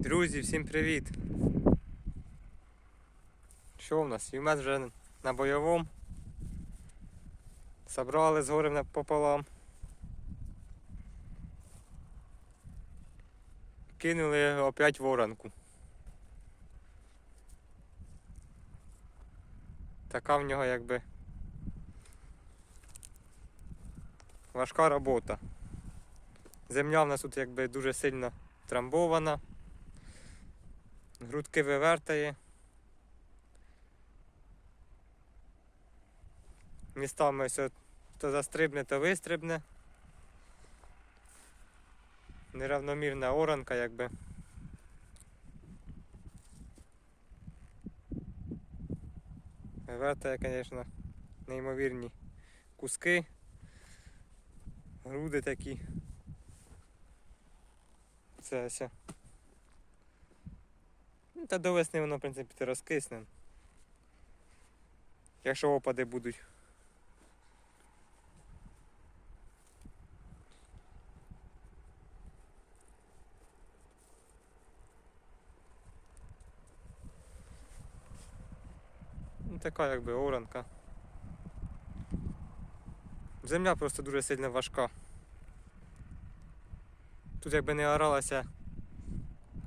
Друзі, всім привіт! Що в нас? Юмет вже на бойовому. Собрали з горем напополам. Кинули опять воронку. Така в нього якби важка робота. Земля в нас тут якби дуже сильно трамбована. Грудки вивертає. Містами все то застрибне, то вистрибне. Неравномірна оранка якби. Вивертає, звісно, неймовірні куски. Груди такі. Це все. Ну, Та до весни воно, в принципі, ти розкисне. Якщо опади будуть. Ну, така якби оранка. Земля просто дуже сильно важка. Тут якби не оралася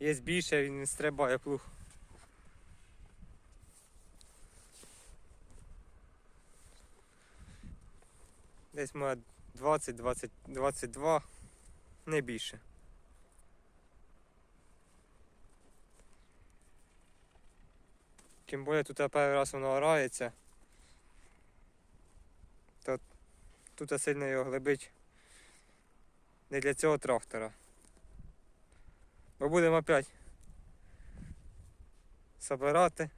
Є більше, він не стрибає плуг. Десь має 20, 20, 22, не більше. Тим більше тут перший раз воно орається, то тут сильно його глибить не для цього трактора. Бо будемо опять собирати,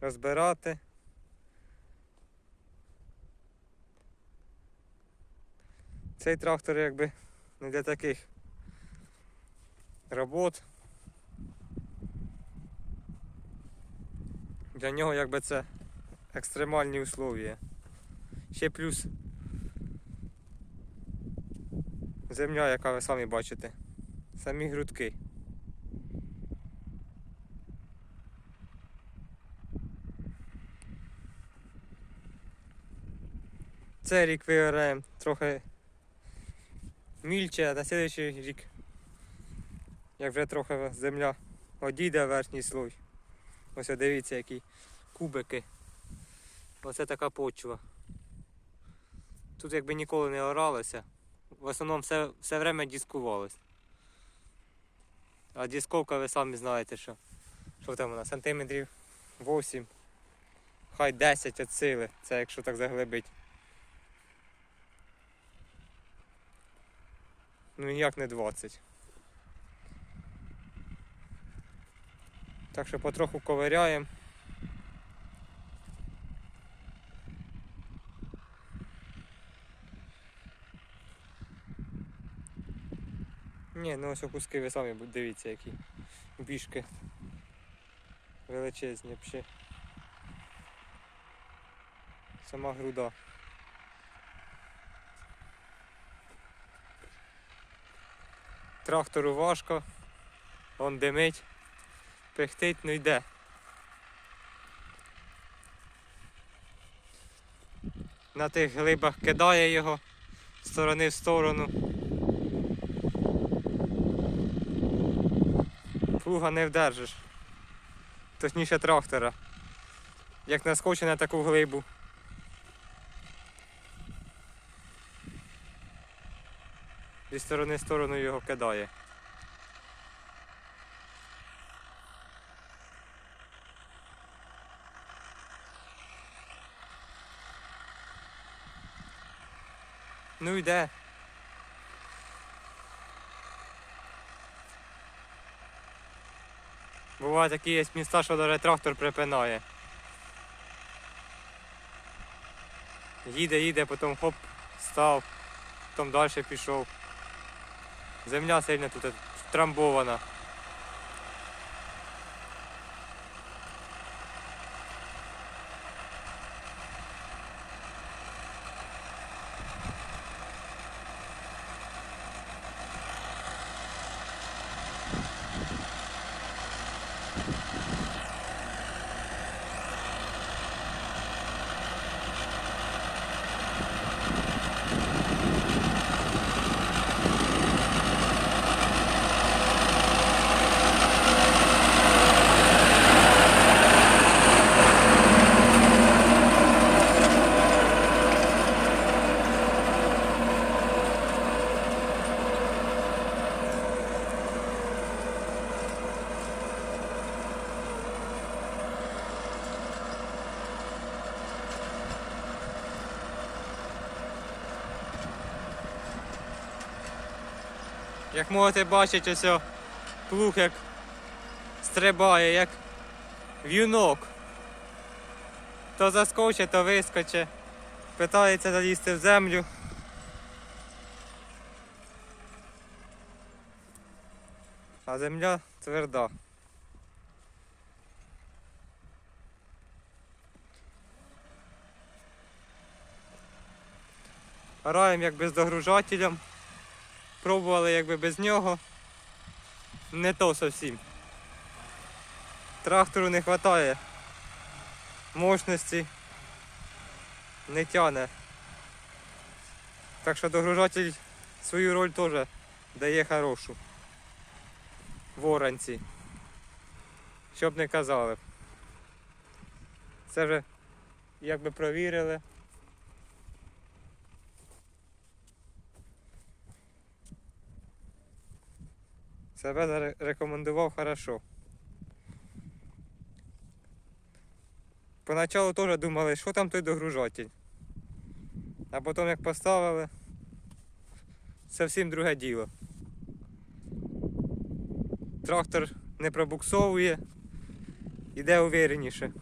розбирати. Цей трактор якби не для таких робот. Для нього якби це екстремальні условия. Ще плюс земля, яка ви самі бачите. Самі грудки. Цей рік виграємо трохи мільче, а на наступний рік, як вже трохи земля одійде верхній слой. Ось дивіться, які кубики. Оце така почва. Тут якби ніколи не оралося, в основному все, все время дискувалось. А дисковка ви самі знаєте, що що там вона, сантиметрів 8, хай 10 від сили, це якщо так заглибить. Ну ніяк не 20. Так що потроху ковиряємо. Ні, ну ось куски ви самі дивіться які бішки величезні взагалі. Сама груда. Трактору важко, он димить, пихтить, ну йде. На тих глибах кидає його з сторони в сторону. Плуга не вдержиш. Точніше трактора. Як наскочить на таку глибу. Зі сторони в сторону його кидає. Ну йде. Бувають такі є міста, що навіть трактор припинає. Їде, їде, потім хоп, став, потім далі пішов. Земля сильно тут втрамбована. Як можете бачити, ось плуг як стрибає, як в'юнок. То заскоче, то вискоче. Питається залізти в землю. А земля тверда. Граємо як бездогружателем. Пробували якби без нього. Не то зовсім. Трактору не вистачає. Мощності не тяне. Так що догружатель свою роль теж дає хорошу. Воронці. Щоб не казали. Це вже якби провірили. Себе зарекомендував хорошо. Поначалу теж думали, що там той догружатель. А потім як поставили, зовсім друге діло. Трактор не пробуксовує, іде увереніше.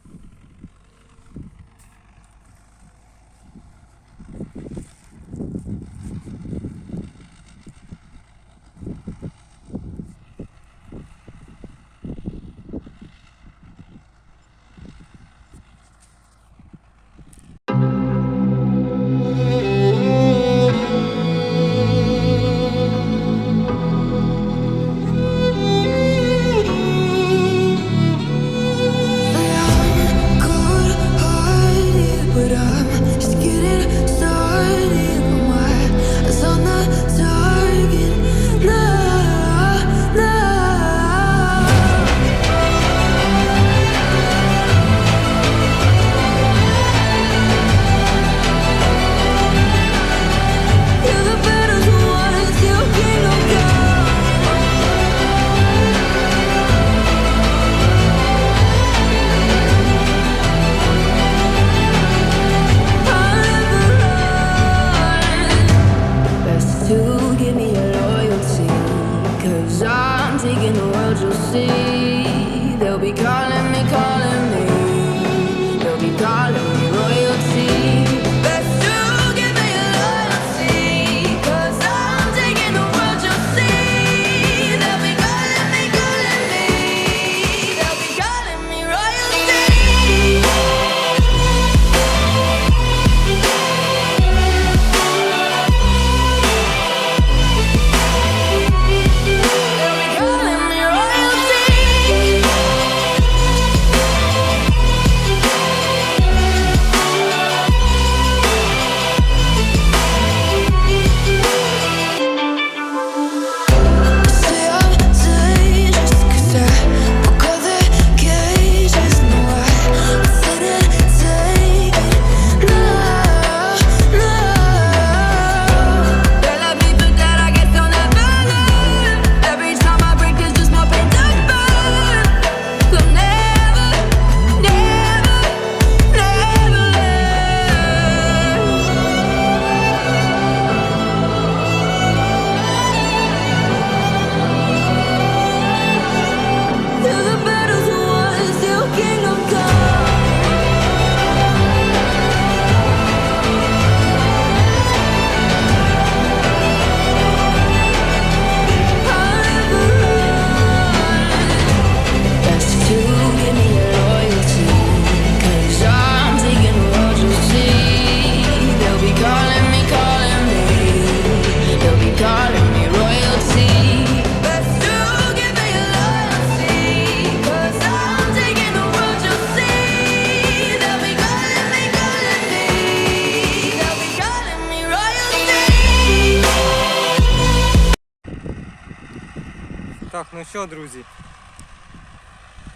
Що, друзі?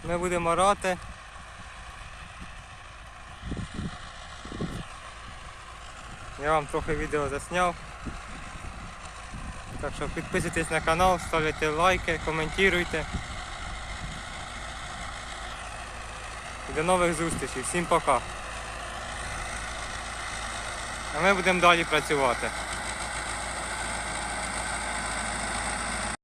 Ми будемо орати. Я вам трохи відео засняв. Так що підписуйтесь на канал, ставляйте лайки, коментуйте. До нових зустрічей. Всім пока. А ми будемо далі працювати.